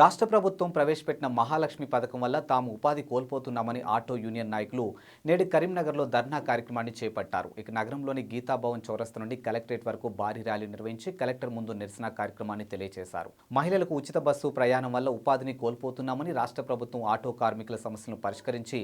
రాష్ట్ర ప్రభుత్వం ప్రవేశపెట్టిన మహాలక్ష్మి పథకం వల్ల తాము ఉపాధి కోల్పోతున్నామని ఆటో యూనియన్ నాయకులు నేడు కరీంనగర్లో ధర్నా కార్యక్రమాన్ని చేపట్టారు. ఇక నగరంలోని గీతాభవన్ చౌరస్త నుండి కలెక్టరేట్ వరకు భారీ ర్యాలీ నిర్వహించి కలెక్టర్ ముందు నిరసన కార్యక్రమాన్ని తెలియజేశారు మహిళలకు ఉచిత బస్సు ప్రయాణం వల్ల ఉపాధిని కోల్పోతున్నామని రాష్ట్ర ప్రభుత్వం ఆటో కార్మికుల సమస్యలను పరిష్కరించి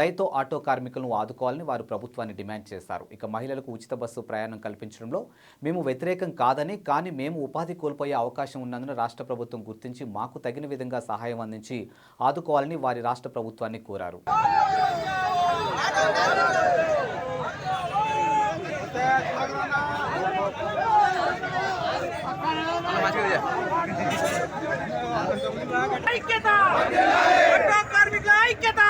దయతో ఆటో కార్మికులను ఆదుకోవాలని వారు ప్రభుత్వాన్ని డిమాండ్ చేశారు. ఇక మహిళలకు ఉచిత బస్సు ప్రయాణం కల్పించడంలో మేము వ్యతిరేకం కాదని కానీ మేము ఉపాధి కోల్పోయే అవకాశం ఉన్నందున రాష్ట్ర ప్రభుత్వం గుర్తించి మాకు తగిన విధంగా సహాయం అందించి ఆదుకోవాలని వారి రాష్ట్ర ప్రభుత్వాన్ని కోరారు. ఐక్యత! కార్మికుల ఐక్యత!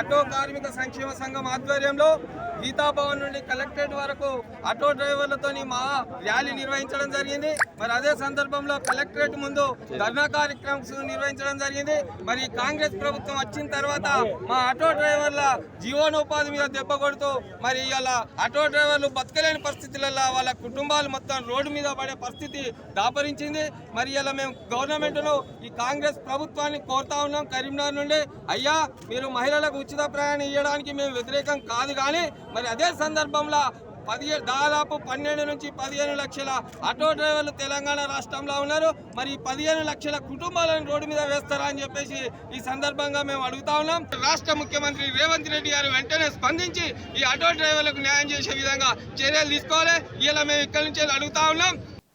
ఆటో కార్మిక సంక్షేమ సంఘం ఆధ్వర్యంలో గీతాభవన్ నుండి కలెక్టరేట్ వరకు ఆటో డ్రైవర్లతోని మా ర్యాలీ నిర్వహించడం జరిగింది. మరి అదే సందర్భంలో కలెక్టరేట్ ముందు ధర్నా కార్యక్రమం నిర్వహించడం జరిగింది. మరి కాంగ్రెస్ ప్రభుత్వం వచ్చిన తర్వాత మా ఆటో డ్రైవర్ల జీవనోపాధి మీద దెబ్బ కొడుతూ మరి ఇలా ఆటో డ్రైవర్లు బతకలేని పరిస్థితులలో వాళ్ళ కుటుంబాలు మొత్తం రోడ్డు మీద పడే పరిస్థితి దాపరించింది. మరి ఇలా మేము గవర్నమెంట్ను ఈ కాంగ్రెస్ ప్రభుత్వాన్ని కోరుతా ఉన్నాం కరీంనగర్ నుండి. అయ్యా మీరు మహిళలకు ఉచిత ప్రయాణం ఇవ్వడానికి మేము వ్యతిరేకం కాదు కానీ మరి అదే సందర్భంలో పదిహేను దాదాపు పన్నెండు నుంచి పదిహేను లక్షల ఆటో డ్రైవర్లు తెలంగాణ రాష్ట్రంలో ఉన్నారు. మరి పదిహేను లక్షల కుటుంబాలను రోడ్డు మీద వేస్తారా అని చెప్పేసి ఈ సందర్భంగా మేము అడుగుతా ఉన్నాం. రాష్ట్ర ముఖ్యమంత్రి రేవంత్ రెడ్డి గారు వెంటనే స్పందించి ఈ ఆటో డ్రైవర్లకు న్యాయం చేసే విధంగా చర్యలు తీసుకోవాలి. ఇలా మేము ఇక్కడి నుంచి అడుగుతా ఉన్నాం.